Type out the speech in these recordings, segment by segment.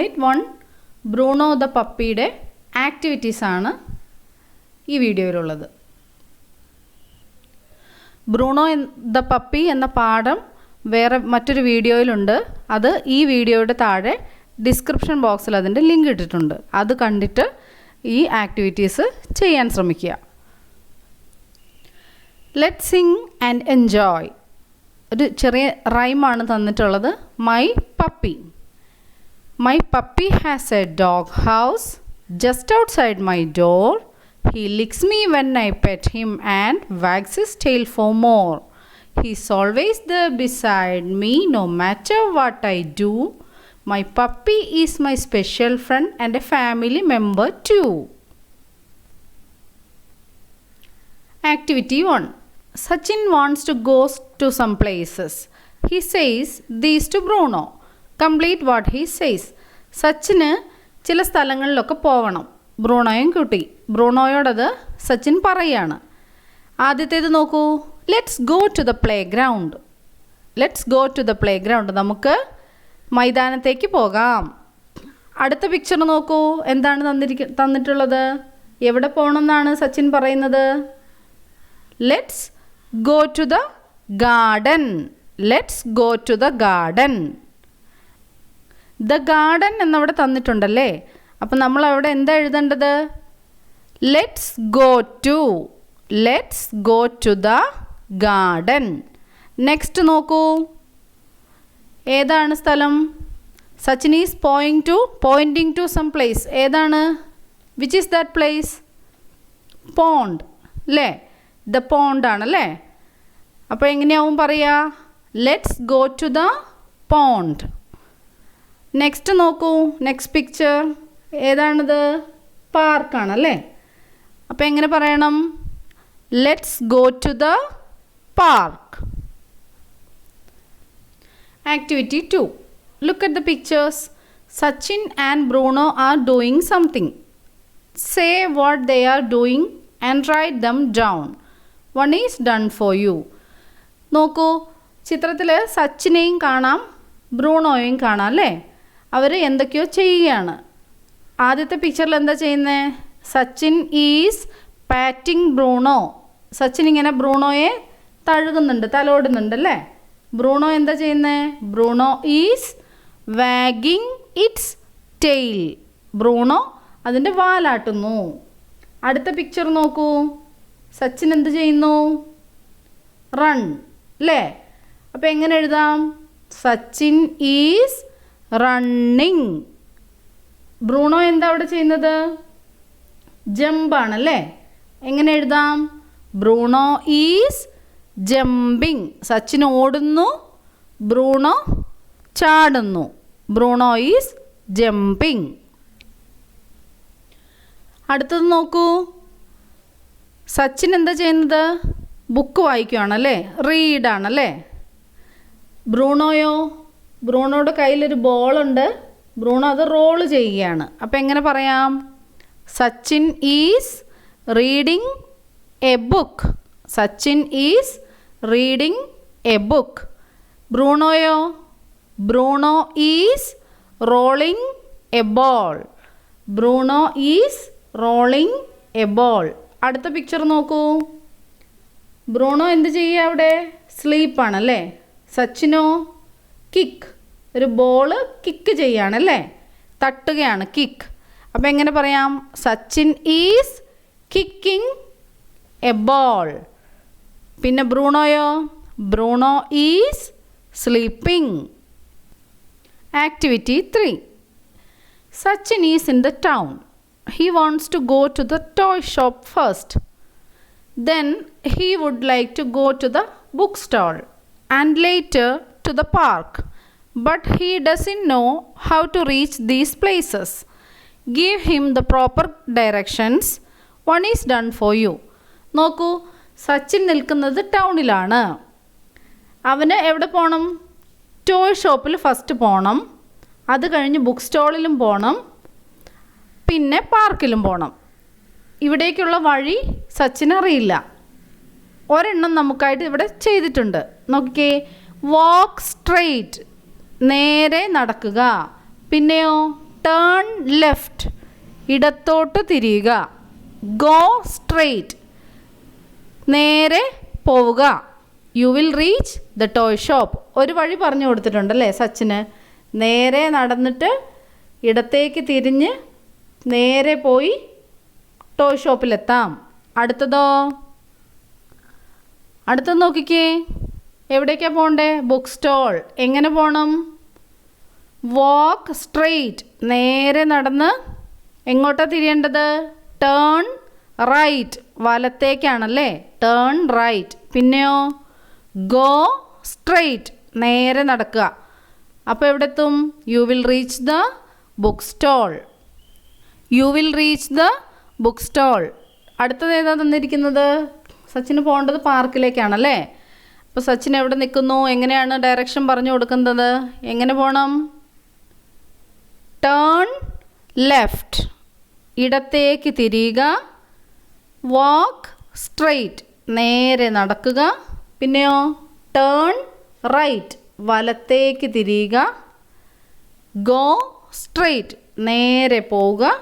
Unit one Bruno the പപ്പിയുടെ ആക്ടിവിറ്റീസാണ് ഈ വീഡിയോയിലുള്ളത്. ബ്രൂണോ ദ പപ്പി എന്ന പാഠം വേറെ മറ്റൊരു വീഡിയോയിലുണ്ട്. അത് ഈ വീഡിയോയുടെ താഴെ ഡിസ്ക്രിപ്ഷൻ ബോക്സിൽ അതിന്റെ ലിങ്ക് ഇട്ടിട്ടുണ്ട്. അത് കണ്ടിട്ട് ഈ ആക്ടിവിറ്റീസ് ചെയ്യാൻ ശ്രമിക്കുക. ലെറ്റ് സിങ് ആൻഡ് എൻജോയ് ഒരു ചെറിയ റൈമാണ് തന്നിട്ടുള്ളത്. My puppy My puppy has a dog house just outside my door. He licks me when I pet him and wags his tail for more. He's always there beside me no matter what I do. My puppy is my special friend and a family member too. Activity 1 Sachin wants to go to some places. He says these to Bruno. Complete what he says സച്ചിന് ചില സ്ഥലങ്ങളിലൊക്കെ പോകണം ബ്രൂണോയും കൂട്ടി. ബ്രൂണോയോടത് സച്ചിൻ പറയാണ്. ആദ്യത്തേത് നോക്കൂ. Let's go to the playground let's go to the playground നമുക്ക് മൈതാനത്തേക്ക് പോകാം. അടുത്ത പിക്ചർ നോക്കൂ. എന്താണ് തന്നിരിക്ക തന്നിട്ടുള്ളത്? എവിടെ പോകണമെന്നാണ് സച്ചിൻ പറയുന്നത്? Let's go to the garden let's go to the garden the garden എന്നവിടെ തന്നിട്ടുണ്ടല്ലേ? അപ്പം നമ്മൾ അവിടെ എന്താ എഴുതേണ്ടത്? Let's go to let's go to the garden next നോക്കൂ. ഏതാണ് സ്ഥലം? Sachin is പോയിങ് to pointing to some place ഏതാണ്? Which is that place pond അല്ലേ ദ പോണ്ട് ആണല്ലേ അപ്പോൾ എങ്ങനെയാവും പറയുക let's go to the pond next നോക്കൂ. നെക്സ്റ്റ് പിക്ചർ ഏതാണിത്? പാർക്കാണല്ലേ അപ്പോൾ എങ്ങനെ പറയണം? Let's go to the park activity two look at the pictures Sachin and Bruno are doing something say what they are doing and write them down one is done for you നോക്കൂ. ചിത്രത്തിൽ സച്ചിനെയും കാണാം ബ്രൂണോയും കാണാം അല്ലേ? അവർ എന്തൊക്കെയോ ചെയ്യുകയാണ്. ആദ്യത്തെ പിക്ചറിൽ എന്താ ചെയ്യുന്നത് Sachin is patting Bruno Sachin ഇങ്ങനെ ബ്രൂണോയെ തഴുകുന്നുണ്ട് തലോടുന്നുണ്ട് അല്ലേ? ബ്രൂണോ എന്താ ചെയ്യുന്നത് Bruno is wagging its tail Bruno അതിന്റെ വാലാട്ടുന്നു. അടുത്ത പിക്ചർ നോക്കൂ. സച്ചിൻ എന്ത് ചെയ്യുന്നു? റൺ അല്ലേ? അപ്പോൾ എങ്ങനെ എഴുതാം? സച്ചിൻ ഈസ് റണ്ണിങ് ബ്രൂണോ എന്താ അവിടെ ചെയ്യുന്നത്? ജമ്പാണ് അല്ലേ എങ്ങനെ എഴുതാം? Bruno is jumping. സച്ചിൻ ഓടുന്നു. ബ്രൂണോ ചാടുന്നു. Bruno is jumping. അടുത്തത് നോക്കൂ. സച്ചിൻ എന്താ ചെയ്യുന്നത്? ബുക്ക് വായിക്കുകയാണല്ലേ റീഡാണല്ലേ? ബ്രൂണോയോ ബ്രൂണോയുടെ കയ്യിലൊരു ബോളുണ്ട്. ബ്രൂണോ അത് റോൾ ചെയ്യുകയാണ്. അപ്പം എങ്ങനെ പറയാം? Sachin is reading a book. Sachin is reading a book. ബ്രൂണോയോ? Bruno is rolling a ball. Bruno is rolling a ball. അടുത്ത പിക്ചർ നോക്കൂ. ബ്രൂണോ എന്ത് ചെയ്യുക അവിടെ? സ്ലീപ്പാണല്ലേ സച്ചിനോ കിക്ക് ഒരു ബോൾ കിക്ക് ചെയ്യുകയാണല്ലേ തട്ടുകയാണ് കിക്ക് അപ്പം എങ്ങനെ പറയാം? Sachin is kicking a ball പിന്നെ ബ്രൂണോയോ? Bruno is sleeping activity three Sachin is in the town he wants to go to the toy shop first then he would like to go to the book stall and later to the park, but he doesn't know how to reach these places. Give him the proper directions. One is done for you. നോക്കൂ സച്ചിൻ നിൽക്കുന്നത് ടൗണിലാണ്. അവന് എവിടെ പോകണം toy ഷോപ്പിൽ first പോകണം അത് കഴിഞ്ഞ് book സ്റ്റോളിലും പോകണം പിന്നെ പാർക്കിലും പോകണം ഇവിടേക്കുള്ള വഴി സച്ചിൻ അറിയില്ല ഒരെണ്ണം നമുക്കായിട്ട് ഇവിടെ ചെയ്തിട്ടുണ്ട്. നോക്കിക്കേ വാക്ക് സ്ട്രെയിറ്റ് നേരെ നടക്കുക. പിന്നെയോ ടേൺ ലെഫ്റ്റ് ഇടത്തോട്ട് തിരിയുക. ഗോ സ്ട്രെയിറ്റ് നേരെ പോവുക. You will reach the toy shop ഒരു വഴി പറഞ്ഞു കൊടുത്തിട്ടുണ്ടല്ലേ സച്ചിന്? നേരെ നടന്നിട്ട് ഇടത്തേക്ക് തിരിഞ്ഞ് നേരെ പോയി ടോയ് ഷോപ്പിലെത്താം അടുത്തതോ? അടുത്തത് നോക്കിക്കേ. എവിടേക്കാണ് പോകണ്ടേ ബുക്ക് സ്റ്റോൾ എങ്ങനെ പോകണം വാക്ക് സ്ട്രെയിറ്റ് നേരെ നടന്ന് എങ്ങോട്ടാണ് തിരിയേണ്ടത്? ടേൺ റൈറ്റ് വലത്തേക്കാണല്ലേ? ടേൺ റൈറ്റ് പിന്നെയോ? ഗോ സ്ട്രെയിറ്റ് നേരെ നടക്കുക. അപ്പോൾ എവിടെത്തും? You will reach the book stall you will reach the book stall അടുത്തത് ഏതാ തന്നിരിക്കുന്നത്? സച്ചിന് പോകേണ്ടത് പാർക്കിലേക്കാണല്ലേ അപ്പോൾ സച്ചിൻ എവിടെ നിൽക്കുന്നു? എങ്ങനെയാണ് ഡയറക്ഷൻ പറഞ്ഞു കൊടുക്കുന്നത്? എങ്ങനെ പോകണം ടേൺ ലെഫ്റ്റ് ഇടത്തേക്ക് തിരിയുക. വാക്ക് സ്ട്രെയിറ്റ് നേരെ നടക്കുക. പിന്നെയോ ടേൺ റൈറ്റ് വലത്തേക്ക് തിരിയുക. ഗോ സ്ട്രെയിറ്റ് നേരെ പോവുക.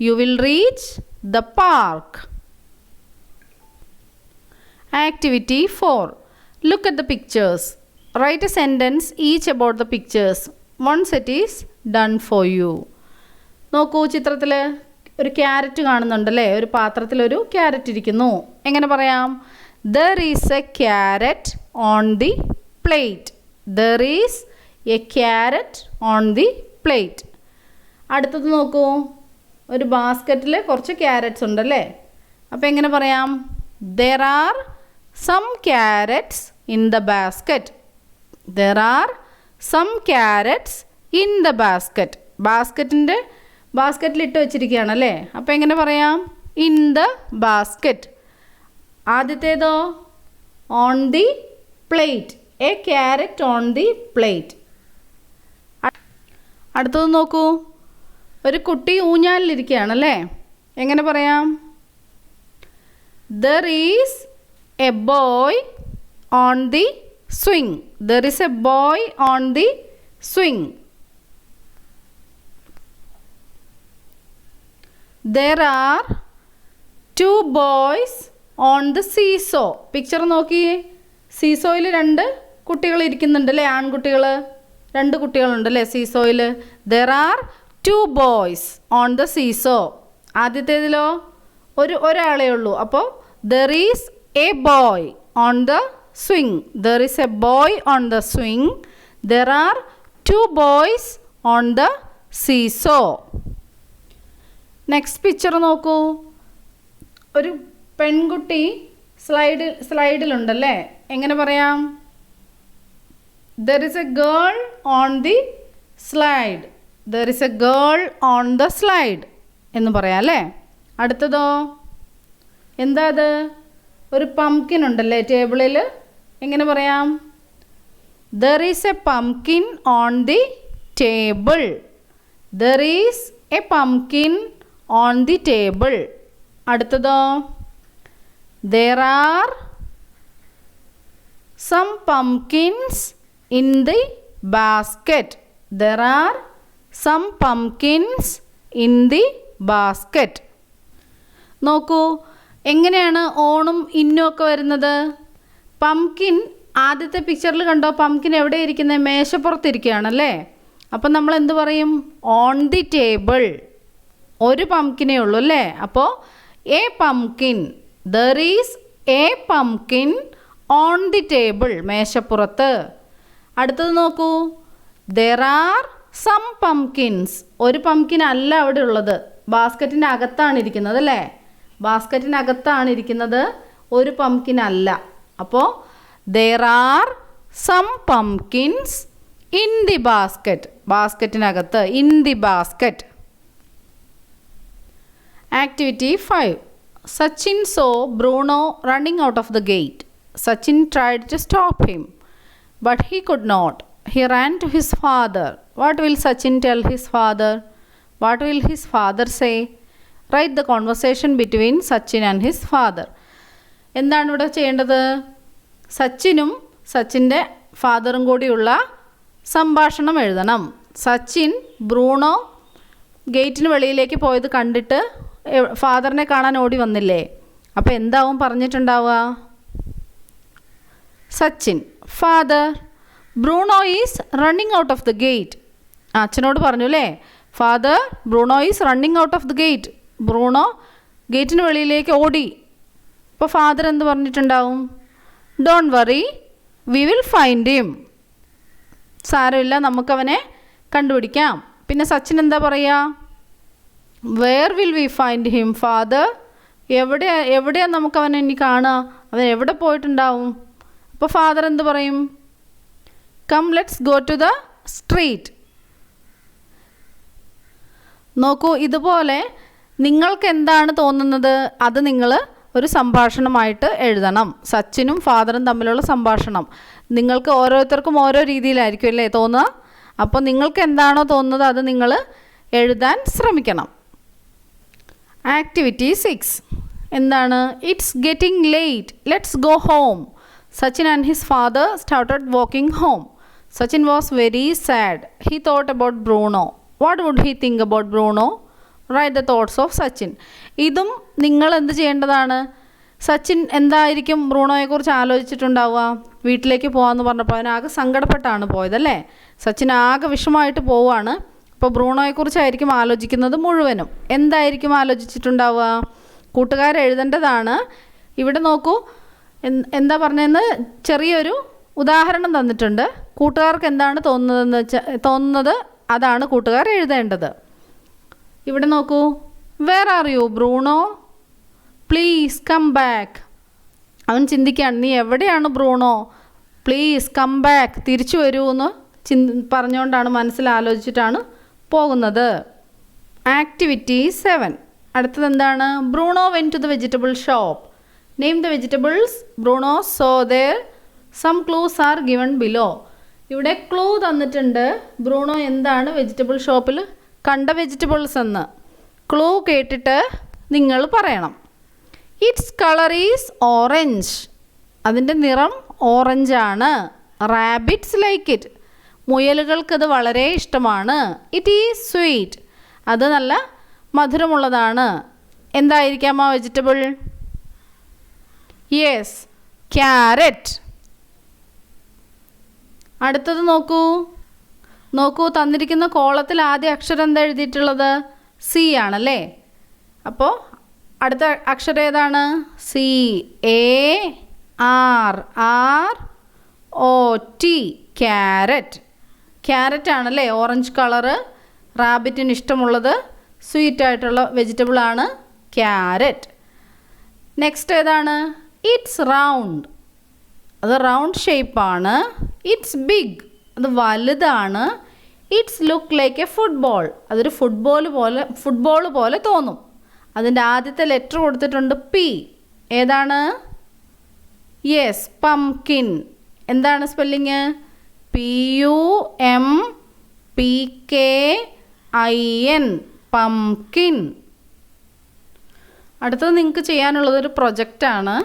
You will reach the park Activity 4. Look at the pictures. Write a sentence each about the pictures. One set is done for you. നോക്കൂ ചിത്രത്തിൽ ഒരു ക്യാരറ്റ് കാണുന്നുണ്ടല്ലേ ഒരു പാത്രത്തിലൊരു ക്യാരറ്റ് ഇരിക്കുന്നു എങ്ങനെ പറയാം there is a carrot on the plate there is a carrot on the plate അടുത്തത് നോക്കൂ ഒരു ബാസ്ക്കറ്റിൽ കുറച്ച് ക്യാരറ്റ്സ് ഉണ്ടല്ലേ അപ്പോൾ എങ്ങനെ പറയാം there are some carrots in the basket there are some carrots in the basket ബാസ്ക്കറ്റിന്റെ ബാസ്ക്കറ്റിലിട്ട് വെച്ചിരിക്കുകയാണ് അല്ലേ അപ്പോൾ എങ്ങനെ പറയാം? In the basket ആദ്യത്തേതോ? On the plate a carrot on the plate അടുത്തത് നോക്കൂ. ഒരു കുട്ടി ഊഞ്ഞാലിലിരിക്കുകയാണല്ലേ? എങ്ങനെ പറയാം? There is a boy on the swing there is a boy on the swing there are two boys on the seesaw picture നോക്കിയേ സീസോയിൽ രണ്ട് കുട്ടികൾ ഇരിക്കുന്നുണ്ട് അല്ലേ? ആൺകുട്ടികൾ. രണ്ട് കുട്ടികളുണ്ട് അല്ലേ സീസോയിൽ there are two boys on the seesaw ആദ്യത്തേതിലോ? ഒരു ഒരാളേ ഉള്ളൂ. അപ്പോൾ there is a boy on the swing there is a boy on the swing there are two boys on the seesaw next picture നോക്കൂ. ഒരു പെൺകുട്ടി സ്ലൈഡ് സ്ലൈഡിലുണ്ടല്ലേ എങ്ങനെ പറയാം? There is a girl on the slide there is a girl on the slide എന്ന് പറയാം അല്ലേ? അടുത്തതോ? എന്താ അത്? ഒരു പംകിൻ ഉണ്ടല്ലേ ടേബിളിൽ എങ്ങനെ പറയാം? There is a pumpkin on the table there is a pumpkin on the table അടുത്തതോ? There are some pumpkins in the basket there are some pumpkins in the basket നോക്കൂ എങ്ങനെയാണ് ഓണും ഇന്നും ഒക്കെ വരുന്നത്? പംകിൻ ആദ്യത്തെ പിക്ചറിൽ കണ്ടോ? പംകിൻ എവിടെ ഇരിക്കുന്നത് മേശപ്പുറത്തിരിക്കുകയാണല്ലേ? അപ്പം നമ്മൾ എന്ത് പറയും? ഓൺ ദി ടേബിൾ ഒരു പംകിനേ ഉള്ളൂ അല്ലേ? അപ്പോൾ a pumpkin there is a pumpkin on the table മേശപ്പുറത്ത്. അടുത്തത് നോക്കൂ. ദർ ആർ സം പംകിൻസ് ഒരു പംകിൻ അല്ല അവിടെ ഉള്ളത്. ബാസ്ക്കറ്റിന്റെ അകത്താണ് ഇരിക്കുന്നത് അല്ലേ? ബാസ്ക്കറ്റിനകത്താണ് ഇരിക്കുന്നത്. ഒരു പംകിൻ അല്ല. അപ്പോൾ there are some pumpkins in the basket ബാസ്ക്കറ്റിനകത്ത് in the basket activity five Sachin saw Bruno running out of the gate Sachin tried to stop him but he could not he ran to his father what will Sachin tell his father what will his father say write the conversation between Sachin and his father എന്താണ് ഇവിടെ ചെയ്യേണ്ടത്? സച്ചിനും സച്ചിന്റെ ഫാദറും കൂടിയുള്ള സംഭാഷണം എഴുതണം. Sachin Bruno ഗേറ്റിന് വെളിയിലേക്ക് പോയത് കണ്ടിട്ട് ഫാദറിനെ കാണാൻ ഓടി വന്നില്ലേ? അപ്പോൾ എന്താവും പറഞ്ഞിട്ടുണ്ടാവുക? Sachin father Bruno is running out of the gate. അച്ഛനോട് പറഞ്ഞു അല്ലേ father Bruno is running out of the gate. Bruno ഗേറ്റിന് വെളിയിലേക്ക് ഓടി. അപ്പോൾ ഫാദർ എന്ത് പറഞ്ഞിട്ടുണ്ടാവും? Don't worry we will find him സാരമില്ല നമുക്കവനെ കണ്ടുപിടിക്കാം. പിന്നെ സച്ചിൻ എന്താ പറയുക where will we find him father എവിടെ എവിടെയാണ് നമുക്കവനെ ഇനി കാണുക? അവൻ എവിടെ പോയിട്ടുണ്ടാവും? അപ്പോൾ ഫാദർ എന്ത് പറയും? Come let's go to the street നോക്കൂ ഇതുപോലെ നിങ്ങൾക്ക് എന്താണ് തോന്നുന്നത്? അത് നിങ്ങൾ ഒരു സംഭാഷണമായിട്ട് എഴുതണം. സച്ചിനും ഫാദറും തമ്മിലുള്ള സംഭാഷണം. നിങ്ങൾക്ക് ഓരോരുത്തർക്കും ഓരോ രീതിയിലായിരിക്കും അല്ലേ തോന്നുക? അപ്പോൾ നിങ്ങൾക്ക് എന്താണോ തോന്നുന്നത് അത് നിങ്ങൾ എഴുതാൻ ശ്രമിക്കണം. Activity six. എന്താണ്? It's getting late. Let's go home. Sachin and his father started walking home. Sachin was very sad. He thought about Bruno. What would he think about Bruno? Write the thoughts of Sachin ഇതും നിങ്ങൾ എന്ത് ചെയ്യേണ്ടതാണ്? സച്ചിൻ എന്തായിരിക്കും ബ്രൂണോയെക്കുറിച്ച് ആലോചിച്ചിട്ടുണ്ടാവുക? വീട്ടിലേക്ക് പോകാമെന്ന് പറഞ്ഞപ്പോൾ അവനാകെ സങ്കടപ്പെട്ടാണ് പോയതല്ലേ സച്ചിൻ ആകെ വിഷമമായിട്ട് പോവുകയാണ്. ഇപ്പോൾ ബ്രൂണോയെക്കുറിച്ചായിരിക്കും ആലോചിക്കുന്നത് മുഴുവനും. എന്തായിരിക്കും ആലോചിച്ചിട്ടുണ്ടാവുക? കൂട്ടുകാർ എഴുതേണ്ടതാണ്. ഇവിടെ നോക്കൂ. എന്താ പറഞ്ഞതെന്ന് ചെറിയൊരു ഉദാഹരണം തന്നിട്ടുണ്ട്. കൂട്ടുകാർക്ക് എന്താണ് തോന്നുന്നതെന്ന് വെച്ചാൽ തോന്നുന്നത്? അതാണ് കൂട്ടുകാർ എഴുതേണ്ടത്. ഇവിടെ നോക്കൂ. Where are you Bruno please come back അവൻ ചിന്തിക്കുകയാണ് നീ എവിടെയാണ് ബ്രൂണോ പ്ലീസ് കം ബാക്ക് തിരിച്ചു വരൂ എന്ന് ചിന്ത പറഞ്ഞുകൊണ്ടാണ് മനസ്സിൽ ആലോചിച്ചിട്ടാണ് പോകുന്നത്. ആക്ടിവിറ്റി സെവൻ അടുത്തത് എന്താണ്? Bruno went to the vegetable shop name the vegetables Bruno saw there some clues are given below ഇവിടെ ക്ലൂ തന്നിട്ടുണ്ട്. ബ്രൂണോ എന്താണ് വെജിറ്റബിൾ ഷോപ്പിൽ കണ്ട വെജിറ്റബിൾസ് എന്ന് ക്ലൂ കേട്ടിട്ട് നിങ്ങൾ പറയണം. ഇറ്റ്സ് കളർ ഈസ് ഓറഞ്ച് അതിന്റെ നിറം ഓറഞ്ചാണ് റാബിറ്റ്സ് ലൈക്ക് ഇറ്റ് മുയലുകൾക്കത് വളരെ ഇഷ്ടമാണ്. ഇറ്റ് ഈസ് സ്വീറ്റ് അത് നല്ല മധുരമുള്ളതാണ്. എന്തായിരിക്കാം ആ വെജിറ്റബിൾ യെസ് ക്യാരറ്റ് അടുത്തത് നോക്കൂ. നോക്കൂ തന്നിരിക്കുന്ന കോളത്തിൽ ആദ്യ അക്ഷരം എന്താ എഴുതിയിട്ടുള്ളത്? സി ആണല്ലേ? അപ്പോൾ അടുത്ത അക്ഷരം ഏതാണ്? C A R R O T carrot carrot ആണല്ലേ? ഓറഞ്ച് കളറ് റാബിറ്റിന് ഇഷ്ടമുള്ളത് സ്വീറ്റ് ആയിട്ടുള്ള വെജിറ്റബിൾ ആണ് ക്യാരറ്റ് നെക്സ്റ്റ് ഏതാണ്? ഇറ്റ്സ് റൗണ്ട് അത് റൗണ്ട് ഷേപ്പാണ് ഇറ്റ്സ് ബിഗ് അത് വലുതാണ്. It's look like a football അതൊരു ഫുട്ബോൾ പോലെ ഫുട്ബോൾ പോലെ തോന്നും. അതിന്റെ ആദ്യത്തെ ലെറ്റർ കൊടുത്തിട്ടുണ്ട് പി ഏതാണ്? യെസ് പംകിൻ എന്താണ് spelling P U M P K I N pumpkin അടുത്തത് നിങ്ങൾക്ക് ചെയ്യാനുള്ളത് ഒരു പ്രൊജക്റ്റാണ്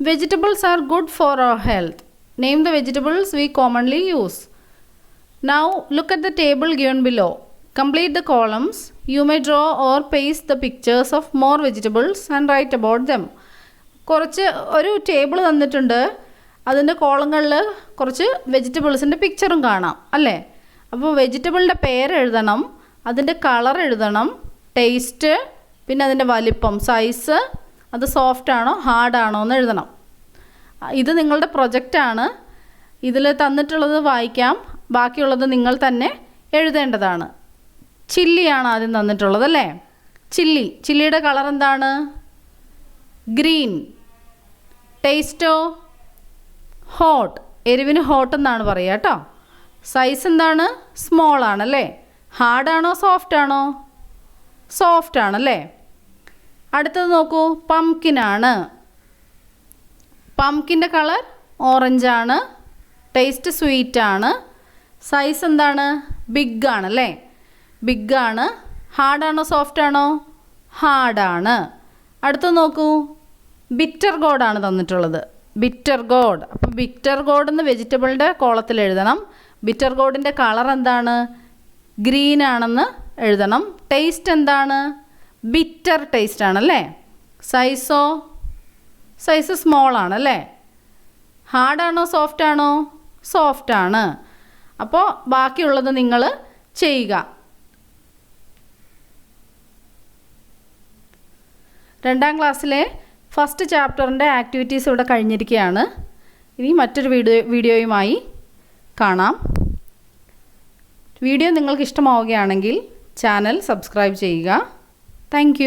vegetables are good for our health name the vegetables we commonly use now look at the table given below. Complete the columns. You may draw or paste the pictures of more vegetables and write about them. കുറച്ച് ഒരു table തന്നിട്ടുണ്ട് അതിന്റെ കോളങ്ങളിൽ കുറച്ച് വെജിറ്റബിൾസിന്റെ പിക്ചറും കാണാം അല്ലേ അപ്പോൾ വെജിറ്റബിളിന്റെ പേര് എഴുതണം അതിന്റെ കളർ എഴുതണം ടേസ്റ്റ് പിന്നെ അതിന്റെ വലിപ്പം സൈസ് അത് സോഫ്റ്റ് ആണോ ഹാർഡ് ആണോ എന്ന് എഴുതണം ഇത് നിങ്ങളുടെ പ്രൊജക്റ്റാണ് ഇതിൽ തന്നിട്ടുള്ളത് വായിക്കാം ബാക്കിയുള്ളത് നിങ്ങൾ തന്നെ എഴുതേണ്ടതാണ്. ചില്ലിയാണ് ആദ്യം തന്നിട്ടുള്ളത് അല്ലേ? ചില്ലി. ചില്ലിയുടെ കളർ എന്താണ്? ഗ്രീൻ. ടേസ്റ്റോ? ഹോട്ട്. എരിവിന് ഹോട്ട് എന്നാണ് പറയുക കേട്ടോ. സൈസ് എന്താണ്? സ്മോൾ ആണല്ലേ ഹാർഡാണോ സോഫ്റ്റ് ആണോ? സോഫ്റ്റ് ആണല്ലേ അടുത്തത് നോക്കൂ. പംകിനാണ് പംകിന്റെ കളർ ഓറഞ്ചാണ് ടേസ്റ്റ് സ്വീറ്റ് ആണ്. സൈസ് എന്താണ്? ബിഗ് ആണ്. അല്ലേ ബിഗ് ആണ്? ഹാർഡാണോ സോഫ്റ്റ് ആണോ. ഹാർഡാണ് അടുത്ത് നോക്കൂ. ബിറ്റർ ഗോഡാണ് തന്നിട്ടുള്ളത്. ബിറ്റർ ഗോഡ് അപ്പോൾ ബിറ്റർ ഗോഡ് എന്ന് വെജിറ്റബിളിന്റെ കോളത്തിൽ എഴുതണം. ബിറ്റർ ഗോഡിന്റെ കളർ എന്താണ്? ഗ്രീൻ ആണെന്ന് എഴുതണം. ടേസ്റ്റ് എന്താണ്? ബിറ്റർ ടേസ്റ്റ് ആണല്ലേ? സൈസോ സൈസ് സ്മോൾ ആണല്ലേ? ഹാർഡാണോ സോഫ്റ്റ് ആണോ? സോഫ്റ്റ് ആണ്. അപ്പോൾ ബാക്കിയുള്ളത് നിങ്ങൾ ചെയ്യുക. രണ്ടാം ക്ലാസ്സിലെ ഫസ്റ്റ് ചാപ്റ്ററിന്റെ ആക്ടിവിറ്റീസ് ഇവിടെ കഴിഞ്ഞിരിക്കുകയാണ്. ഇനി മറ്റൊരു വീഡിയോ വീഡിയോയുമായി കാണാം. വീഡിയോ നിങ്ങൾക്ക് ഇഷ്ടമാവുകയാണെങ്കിൽ ചാനൽ സബ്സ്ക്രൈബ് ചെയ്യുക. താങ്ക്